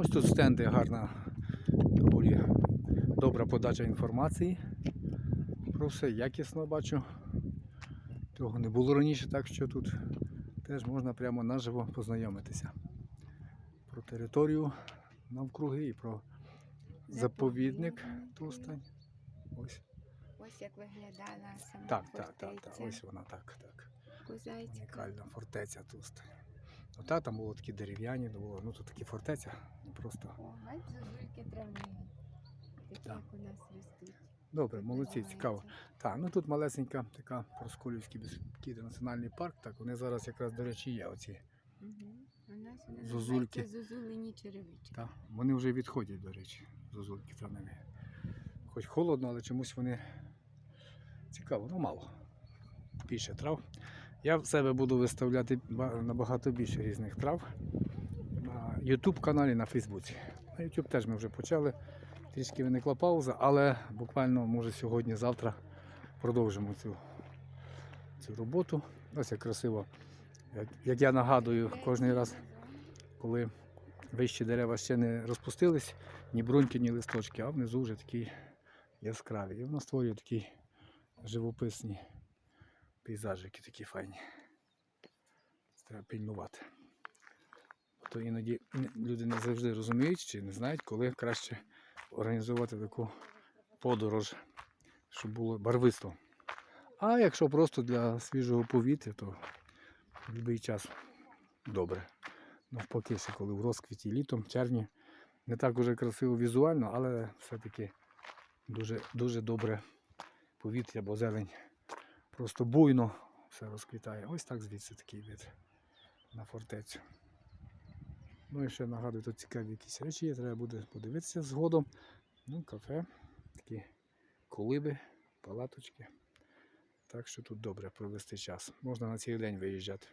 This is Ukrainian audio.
ось тут стенди гарна, доволі добра подача інформації. Про все якісно бачу. Того не було раніше, так що тут теж можна прямо наживо познайомитися. Про територію навкруги і про заповідник Тустань. Ось. Ось як виглядала сама Так, так, так, так. Ось вона так, так. Козацька. Унікальна фортеця Тустань. Ну та там було такі дерев'яні, було, ну тут такі фортеця, просто. О, бач, зозульки травневі. Такі, Так. як у нас ростуть. Добре, молодці, цікаво. Так, ну тут малесенька така Просколівський Біскіди національний парк. Так, вони зараз якраз, до речі, є оці. Мгм. У нас вони Зозульки. зозулені черевички. Так, вони вже відходять, до речі, зозульки травневі. Хоч холодно, але чомусь вони цікаво, ну мало. Більше трав. Я в себе буду виставляти набагато більше різних трав на YouTube каналі, на Фейсбуці. На YouTube теж ми вже почали. Трішки виникла пауза, але буквально, може, сьогодні-завтра продовжимо цю, цю роботу. Ось як красиво. Як, як я нагадую кожен раз, коли вищі дерева ще не розпустились, ні бруньки, ні листочки, а внизу вже такі яскраві. І воно створює такі живописні пейзажики такі файні. Треба пильнувати. То іноді люди не завжди розуміють чи не знають, коли краще організувати таку подорож, щоб було барвисто. А якщо просто для свіжого повітря, то будь-який час добре. Навпаки, ще коли в розквіті літом, в червні, не так уже красиво візуально, але все-таки дуже, дуже добре повітря, бо зелень просто буйно все розквітає. Ось так звідси такий вид на фортецю. Ну і ще нагадую, тут цікаві якісь речі є, треба буде подивитися згодом. Ну, кафе, такі колиби, палаточки. Так що тут добре провести час. Можна на цілий день виїжджати.